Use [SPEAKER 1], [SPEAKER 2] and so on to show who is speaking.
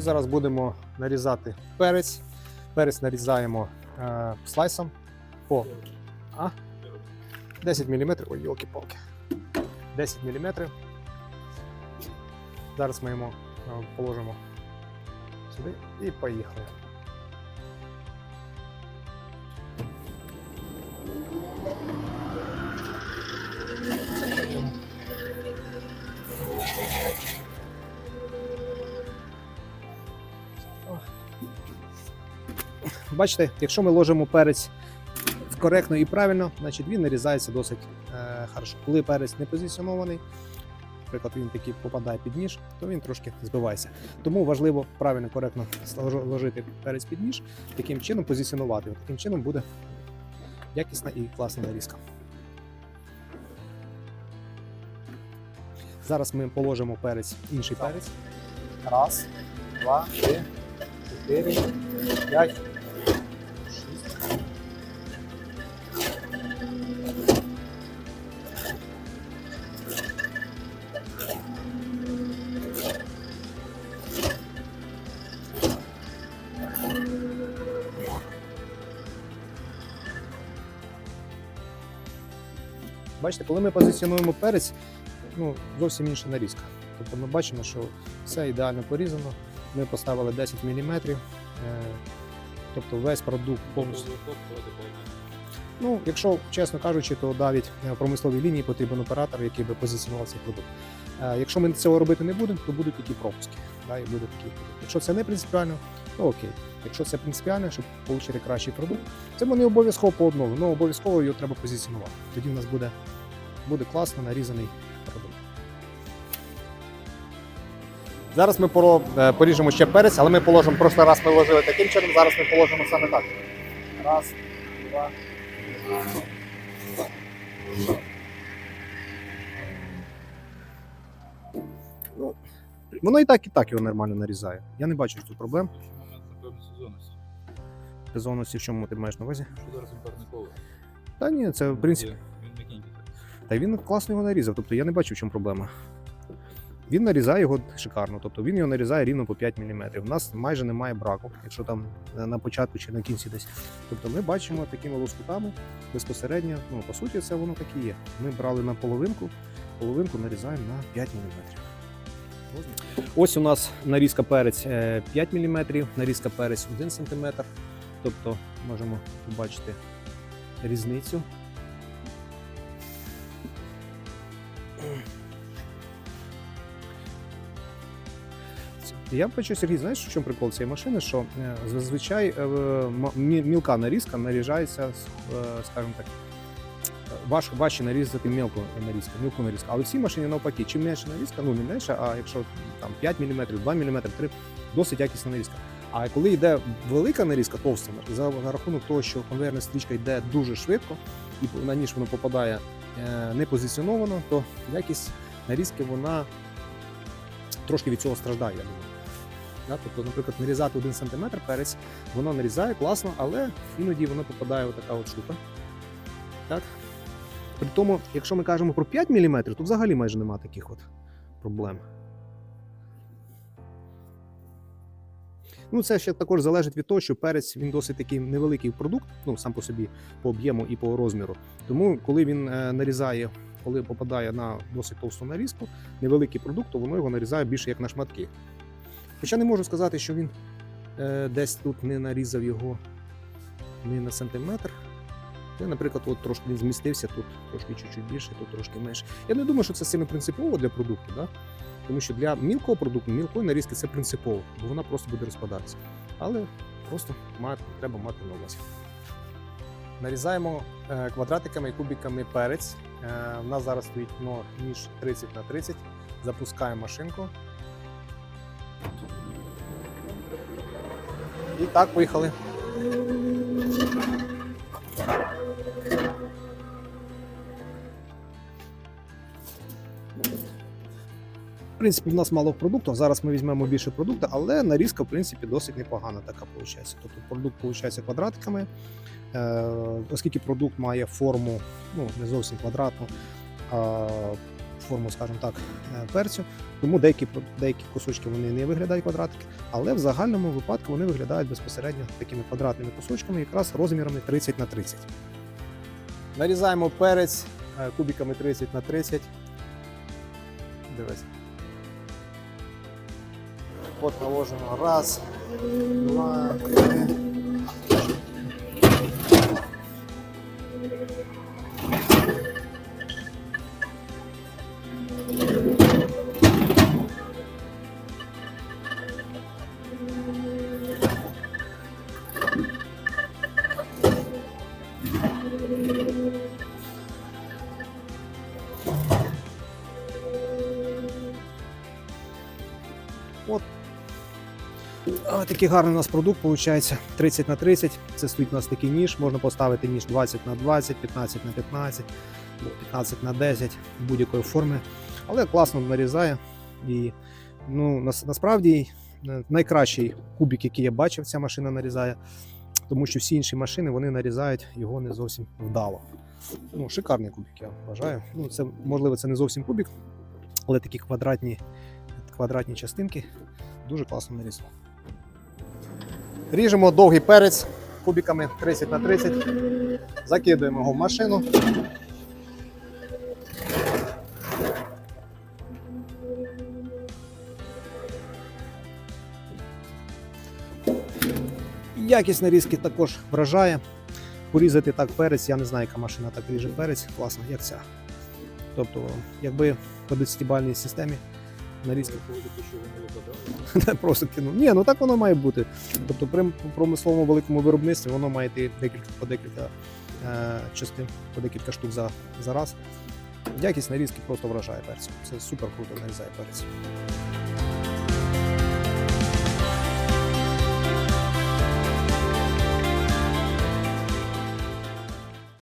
[SPEAKER 1] Ми зараз будемо нарізати перець. Перець нарізаємо е, слайсом по а? 10 мм. Ой, йолки-палки. 10 мм. Зараз ми йому е, положимо сюди і поїхали. Бачите, якщо ми ложимо перець коректно і правильно, значить він нарізається досить е, хорошо. Коли перець не позиціонований, наприклад, він такий попадає під ніж, то він трошки збивається. Тому важливо правильно, коректно ложити перець під ніж, таким чином позиціонувати. Таким чином буде якісна і класна нарізка. Зараз ми положимо перець, інший перець. Раз, два, три, чотири, п'ять, Бачите, коли ми позиціонуємо перець, ну, зовсім інша нарізка. Тобто ми бачимо, що все ідеально порізано. Ми поставили 10 мм. Е, тобто весь продукт повністю. Ну, якщо чесно кажучи, то навіть в промисловій лінії потрібен оператор, який би позиціонував цей продукт. Е, Якщо ми цього робити не будемо, то будуть такі пропуски. Да, і такий продукт. Якщо це не принципіально, то окей. Якщо це принципіально, щоб отримати кращий продукт, це не обов'язково по одному, але обов'язково його треба позиціонувати. Тоді в нас буде, буде класно нарізаний продукт. Зараз ми е, поріжемо ще перець, але ми положимо просто раз ми вложили таким чином, зараз ми положимо саме так. Раз, два. Ну, воно і так, і так його нормально нарізає. Я не бачу тут проблем.
[SPEAKER 2] Сезонності.
[SPEAKER 1] В чому ти маєш на увазі?
[SPEAKER 2] Що зараз він парниковий?
[SPEAKER 1] Та ні, це в принципі.
[SPEAKER 2] Він.
[SPEAKER 1] Та він класно його нарізав, тобто я не бачу, в чому проблема. Він нарізає його шикарно, тобто він його нарізає рівно по 5 мм. У нас майже немає браку, якщо там е, на початку чи на кінці десь. Тобто ми бачимо такими лоскутами безпосередньо, ну по суті, це воно так і є. Ми брали на половинку, половинку нарізаємо на 5 мм. Ось у нас нарізка перець е, 5 мм, нарізка перець 1 см. Тобто можемо побачити різницю. Я бачу, Сергій, знаєш, в чому прикол цієї машини? Що е, зазвичай е, мілка нарізка наріжається, е, скажімо так, важ, важче нарізати мілку нарізку, мілку нарізку. А у цій машині навпаки, чим менше нарізка, ну не менше, а якщо там 5 мм, 2 мм, 3 досить якісна нарізка. А коли йде велика нарізка, товста, за, за рахунок того, що конвейерна стрічка йде дуже швидко, і на ніж воно попадає е, не позиціоновано, то якість нарізки вона трошки від цього страждає, я думаю. Да? Тобто, наприклад, нарізати 1 см перець, воно нарізає класно, але іноді воно попадає отака от штука. Так? При тому, якщо ми кажемо про 5 мм, то взагалі майже нема таких от проблем. Ну, це ще також залежить від того, що перець він досить такий невеликий продукт, ну сам по собі по об'єму і по розміру. Тому, коли він е, нарізає, коли попадає на досить товсту нарізку, невеликий продукт, то воно його нарізає більше як на шматки. Хоча не можу сказати, що він е, десь тут не нарізав його не на сантиметр. Це, наприклад, от трошки він змістився, тут трошки чуть-чуть більше, тут трошки менше. Я не думаю, що це сильно принципово для продукту, да? Тому що для мілкого продукту, мілкої нарізки це принципово, бо вона просто буде розпадатися. Але просто мати, треба мати на увазі. Нарізаємо е, квадратиками і кубиками перець. Е, У нас зараз стоїть ну, ніж 30 на 30. Запускаємо машинку. І так, поїхали. Принципі, в нас мало продукту. Зараз ми візьмемо більше продукту, але нарізка, в принципі, досить непогана така виходить. Тобто продукт виходить квадратиками, е, оскільки продукт має форму ну, не зовсім квадратну, а форму, скажімо так, е, перцю. Тому деякі, деякі кусочки вони не виглядають квадратики, але в загальному випадку вони виглядають безпосередньо такими квадратними кусочками, якраз розмірами 30 на 30. Нарізаємо перець е, кубиками 30 на 30. Дивись. От наложимо раз, два, три. А, Такий гарний у нас продукт виходить 30 на 30. Це стоїть у нас такий ніж. Можна поставити ніж 20 на 20, 15 на 15, 15 на 10 будь-якої форми. Але класно нарізає. І ну, нас, насправді е, найкращий кубик, який я бачив, ця машина нарізає. Тому що всі інші машини вони нарізають його не зовсім вдало. Ну, шикарний кубик, я вважаю. Ну, це, можливо, це не зовсім кубик, але такі квадратні, квадратні частинки дуже класно нарізав. Ріжемо довгий перець кубиками 30 на 30. Закидуємо його в машину. Якість нарізки також вражає. Порізати так перець, я не знаю, яка машина так ріже перець, класно, як ця. Тобто, якби по 10-бальній системі нарізки
[SPEAKER 2] Виходить, що вони.
[SPEAKER 1] Не просто кинув. Ні, ну так воно має бути. Тобто при промисловому великому виробництві воно має йти декілька по декілька е, частин, по декілька штук за, за раз. Якість нарізки просто вражає перцю. Це супер круто нарізає перець.